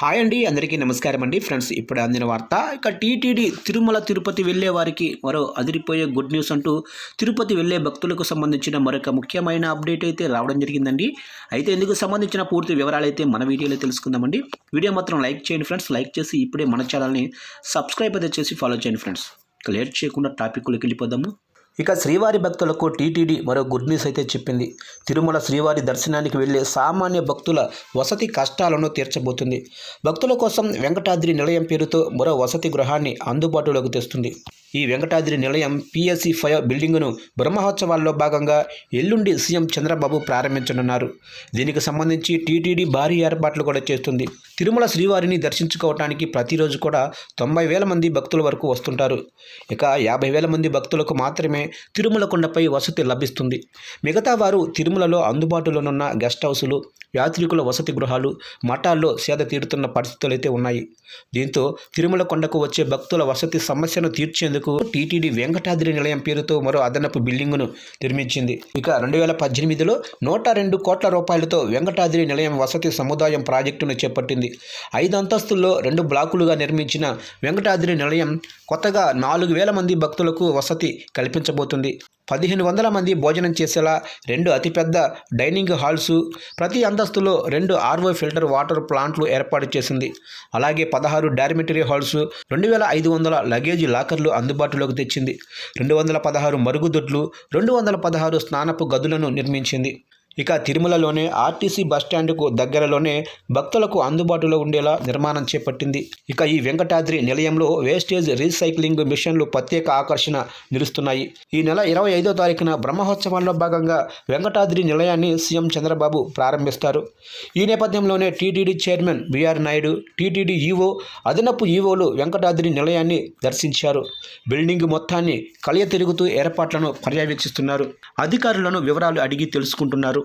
Hi అండి అందరికీ నమస్కారం అండి. ఫ్రెండ్స్ ఇప్పుడు అందిన వార్త ఇక టీటీడీ తిరుమల తిరుపతి వెళ్ళే వారికి మరో అదిరిపోయే గుడ్ న్యూస్ అంటూ తిరుపతి వెళ్ళే భక్తులకు సంబంధించిన మరొక ముఖ్యమైన అప్డేట్ అయితే రావడం జరిగిందండి. అయితే ఇందుకు సంబంధించిన పూర్తి వివరాలు అయితే మన వీడియోలో తెలుసుకుందామండి. వీడియో మాత్రం లైక్ చేయండి ఫ్రెండ్స్. లైక్ చేసి ఇప్పుడే మన ఛానల్ని సబ్స్క్రైబ్ అయితే చేసి ఫాలో చేయండి ఫ్రెండ్స్. లేట్ చేయకుండా టాపిక్లోకి వెళ్ళిపోదాము. ఇక శ్రీవారి భక్తులకు టీటీడీ మరో గుడ్ న్యూస్ అయితే చెప్పింది. తిరుమల శ్రీవారి దర్శనానికి వెళ్ళే సామాన్య భక్తుల వసతి కష్టాలను తీర్చబోతుంది. భక్తుల కోసం వెంకటాద్రి నిలయం పేరుతో మరో వసతి గృహాన్ని అందుబాటులోకి తెస్తుంది. ఈ వెంకటాద్రి నిలయం పిఎస్సి ఫైవ్ బిల్డింగును బ్రహ్మోత్సవాల్లో భాగంగా ఎల్లుండి సీఎం చంద్రబాబు ప్రారంభించనున్నారు. దీనికి సంబంధించి టీటీడీ భారీ ఏర్పాట్లు కూడా చేస్తుంది. తిరుమల శ్రీవారిని దర్శించుకోవటానికి ప్రతిరోజు కూడా తొంభై వేల మంది భక్తుల వరకు వస్తుంటారు. ఇక యాభై వేల మంది భక్తులకు మాత్రమే తిరుమల కొండపై వసతి లభిస్తుంది. మిగతా వారు తిరుమలలో అందుబాటులోనున్న గెస్ట్ హౌసులు యాత్రికుల వసతి గృహాలు మఠాల్లో సేద తీరుతున్న పరిస్థితులు అయితే ఉన్నాయి. దీంతో తిరుమల కొండకు వచ్చే భక్తుల వసతి సమస్యను తీర్చేందుకు టీటీడీ వెంకటాద్రి నిలయం పేరుతో మరో అదనపు బిల్డింగును నిర్మించింది. ఇక రెండు వేల పద్దెనిమిదిలో నూట రెండు కోట్ల రూపాయలతో వెంకటాద్రి నిలయం వసతి సముదాయం ప్రాజెక్టును చేపట్టింది. ఐదు అంతస్తుల్లో రెండు బ్లాకులుగా నిర్మించిన వెంకటాద్రి నిలయం కొత్తగా నాలుగు వేల మంది భక్తులకు వసతి కల్పించబోతుంది. పదిహేను వందల మంది భోజనం చేసేలా రెండు అతిపెద్ద డైనింగ్ హాల్స్ ప్రతి అంతస్తులో రెండు ఆర్వో ఫిల్టర్ వాటర్ ప్లాంట్లు ఏర్పాటు చేసింది. అలాగే పదహారు డార్మిటరీ హాల్స్ రెండు వేల ఐదు వందల లగేజ్ లాకర్లు అందుబాటులోకి తెచ్చింది. రెండు వందల పదహారు మరుగుదొడ్లు రెండు వందల పదహారు స్నానపు గదులను నిర్మించింది. ఇక తిరుమలలోనే ఆర్టీసీ బస్టాండ్కు దగ్గరలోనే భక్తులకు అందుబాటులో ఉండేలా నిర్మాణం చేపట్టింది. ఇక ఈ వెంకటాద్రి నిలయంలో వేస్టేజ్ రీసైక్లింగ్ మిషన్లు ప్రత్యేక ఆకర్షణ నిలుస్తున్నాయి. ఈ నెల ఇరవై ఐదో తారీఖున బ్రహ్మోత్సవాల్లో భాగంగా వెంకటాద్రి నిలయాన్ని సీఎం చంద్రబాబు ప్రారంభిస్తారు. ఈ నేపథ్యంలోనే TTD chairman BR Naidu TTD EO అదనపు ఈవోలు వెంకటాద్రి నిలయాన్ని దర్శించారు. బిల్డింగ్ మొత్తాన్ని కలియ తిరుగుతూ ఏర్పాట్లను పర్యవేక్షిస్తున్నారు. అధికారులను వివరాలు అడిగి తెలుసుకుంటున్నారు.